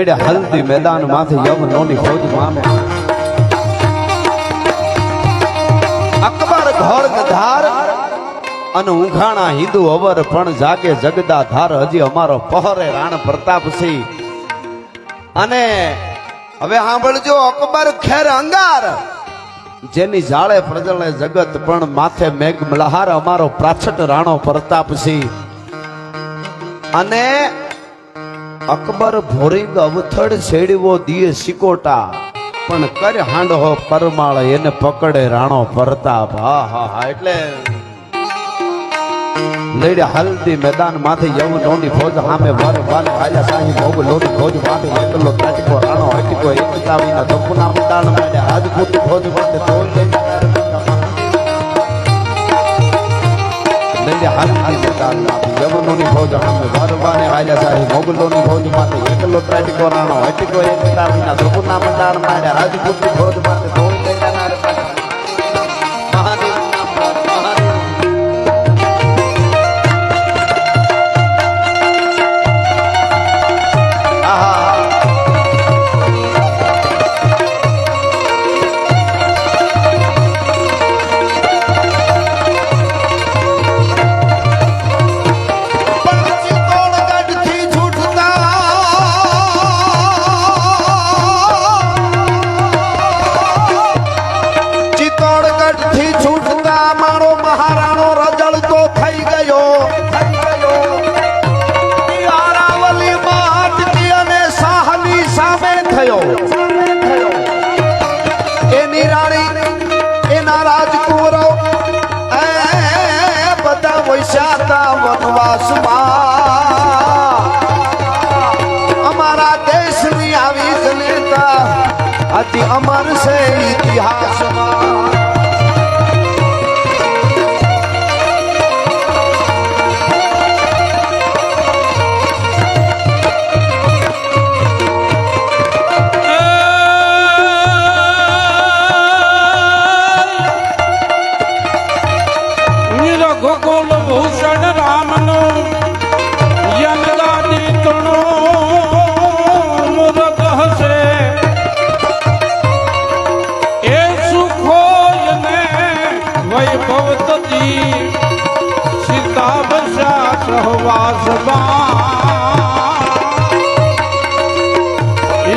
લડે હલ્દી મેદાનમાંથી યમનોની ખોજ મામે અકબર ઘોર ધાર અને ઉઘાણા હિન્દુ અવર પણ જાગે જગદા ધાર હજી અમારો પહરે રાણ પ્રતાપસિંહ. અને હવે સાંભળજો, અકબર ખેર અંગાર. જેની જાળે પ્રજળે જગત પણ માથે મેઘ મલહાર અમારો પ્રાછટ રાણો પ્રતાપસિંહ. અને અકબર ભોરિંગ અવથડ છેડવો દિયે સિકોટા પણ કર હાંડો પરમાળ એને પકડે રાણો પરતાપ. હા હા હા, એટલે લડે હલ્દી મેદાન માથે યવનોની ફોજ હામે વર વર આયા સાહી ભોગ લોની ફોજ માથે એકલો તાટકો રાણો હટકો. એકતાવીના ધપના મડાણ માડે રાજપૂત ફોજ માથે તોલ લડે હલ્દી મેદાન માથે યવનોની ફોજ સામે વર વર આયા સાહી મોગલોની ફોજ માથે એકલો તાટકો રાણો હટકો એકતાવીના દપુના મંડાણ માડે રાજપૂત ફોજ માથે અમર છે ઇતિહાસમાં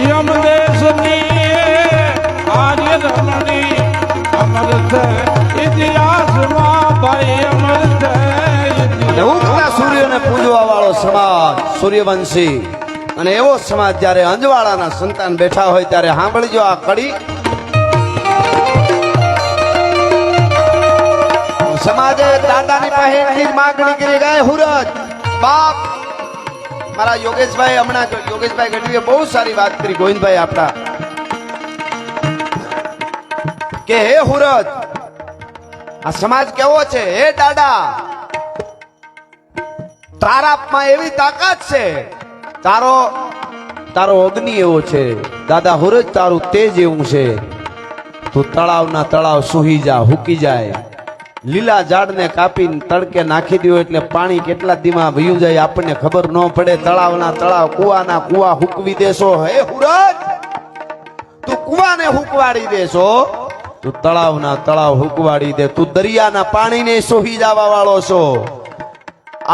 યમદેશની આર્ય રમણી અમૃત ઇતિહાસમાં ભાઈ અમૃત અને ઉગતા સૂર્યને પૂજવા વાળો સમાજ સૂર્યવંશી. અને એવો સમાજ જ્યારે અંજવાળાના સંતાન બેઠા હોય ત્યારે સાંભળજો આ કડી. સમાજે દાદાની પાસે માગણી કરી ગાય હુરજ બાપ મારા યોગેશભાઈ હમણાં યોગેશભાઈ ગઢવીએ બહુ સારી વાત કરી. ગોવિંદભાઈ આપણા. કે હે હુરજ, આ સમાજ કેવો છે? હે દાદા, તારાપમાં એવી તાકાત છે. તારો તારો અગ્નિ એવો છે. દાદા હુરજ, તારું તેજ એવું છે. તું તળાવના તળાવ સુહી જા, હુકી જાય. લીલા ઝાડને કાપીને તડકે નાખી દો એટલે પાણી કેટલા દીમાં વયું જાય આપણને ખબર ન પડે. તળાવના તળાવ કુવાના કુવા હુકવી દેશો. હે હુરજ તું કુવાને હુકવાડી દેશો. તું તળાવના તળાવ હુકવાડી દે. તું દરિયાના પાણીને સોહી જવા વાળો છો.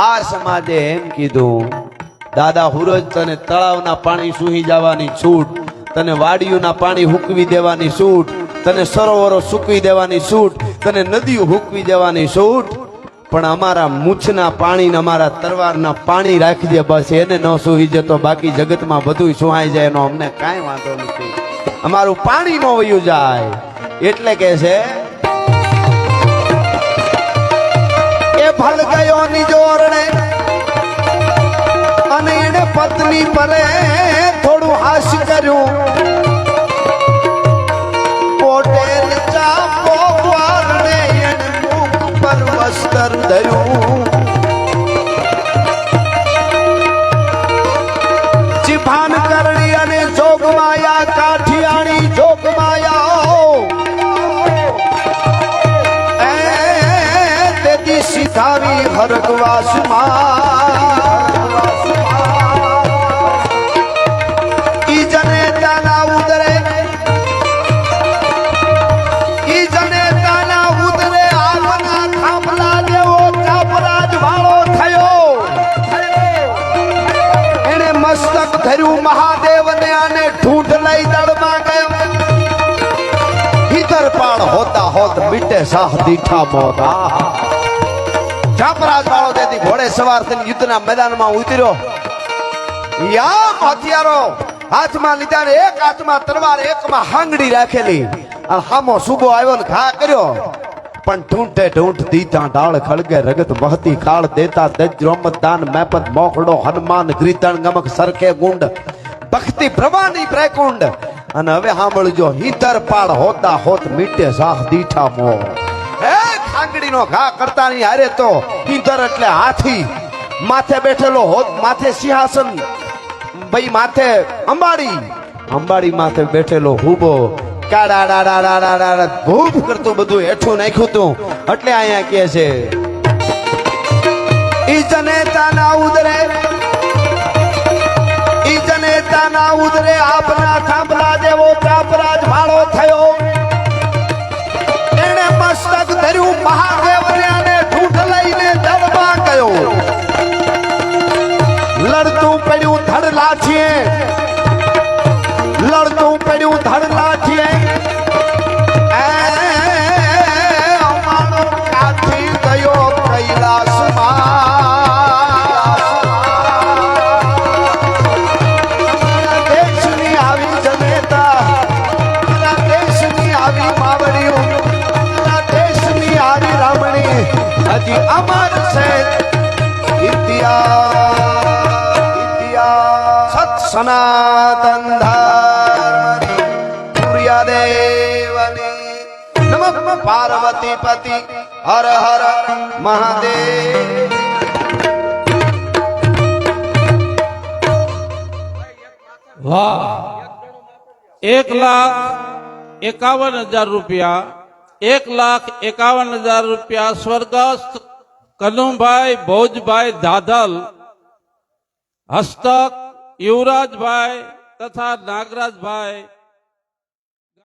આ સમાજે એમ કીધું, દાદા હુરજ તને તળાવના પાણી સૂહી જવાની છૂટ, તને વાડીઓના પાણી હુકવી દેવાની છૂટ તને સરોવરો સૂકવી દેવાની છૂટ તને નદીઓ હૂકવી દેવાની છૂટ પણ અમારા મૂછના પાણી અમારા તરવારના પાણી રાખી દે બસ, એને ન સુહી જતો, બાકી જગતમાં બધું સુહાઈ જાય એનો અમને કાંઈ વાંધો નથી. અમારું પાણી ન વયું જાય. એટલે કે છે, એ ભલ ગયો નિજોરણે અને એને પત્ની પરે પર વસ્ત્ર ધર્યું. જીભાન કરણી અને જોગમાયા કાઠિયાણી જોગમાયા તેથી સીધાવી હરકવાસમાં ધર્યું મહાદેવ ને આને ઠૂંઠ લઈ દળમાં ગયો. હિતરપાળ હોતા હોત મીટે સાહ દીઠા મોગા જાપરાજ વાળો તેથી ઘોડે સવાર થઈને યુદ્ધના મેદાનમાં ઉતર્યો. યામ હથિયારો હાથમાં લીધા એક હાથમાં તલવાર, એકમાં હાંગડી રાખેલી. હામો સુબો આવ્યો ને ઘા કર્યો. પણ ઢૂંઢે ઢૂંઢ દીધા ડાળ ખળગે રગત મહતી કાળ દેતા દજ રોમત દાન મેપત મોખડો હનુમાન ગ્રીતણ ગમક સરખે ગુંડ. ભક્તિ પ્રવાની પ્રકુંડ. અને હવે સાંભળજો, હિતર પાડ હોતા હોત મીટે સાહ દીઠા મો હે ખાંગડીનો ઘા કરતા ની હારે તો હિતર એટલે હાથી. માથે બેઠેલો હોત માથે સિંહાસન. ભાઈ માથે અંબાડી. અંબાડી માથે બેઠેલો હુબો. ભૂપ કરતું બધું હેઠું નાખ્યું તું. એટલે અહીંયા કે છે, ઈ તાના ઉદરે, ઈ તાના ઉદરે આપના થાંભલા જેવો ચાપરાજ ભાળો થયો. એને મસ્તક ધર્યું મહાદેવને અને ઠૂઠ લઈને દળવા ગયો લડતું પડ્યું ધડ લાઠીએ લડતું પડ્યું ધડ નમઃ પાર્વતી પતિ હર હર મહાદેવ વાહ એક લાખ એકાવન હજાર રૂપિયા એક લાખ એકાવન હજાર રૂપિયા સ્વર્ગસ્થ કનુભાઈ ભોજભાઈ દાધલ હસ્તક યુવરાજભાઈ તથા નાગરાજભાઈ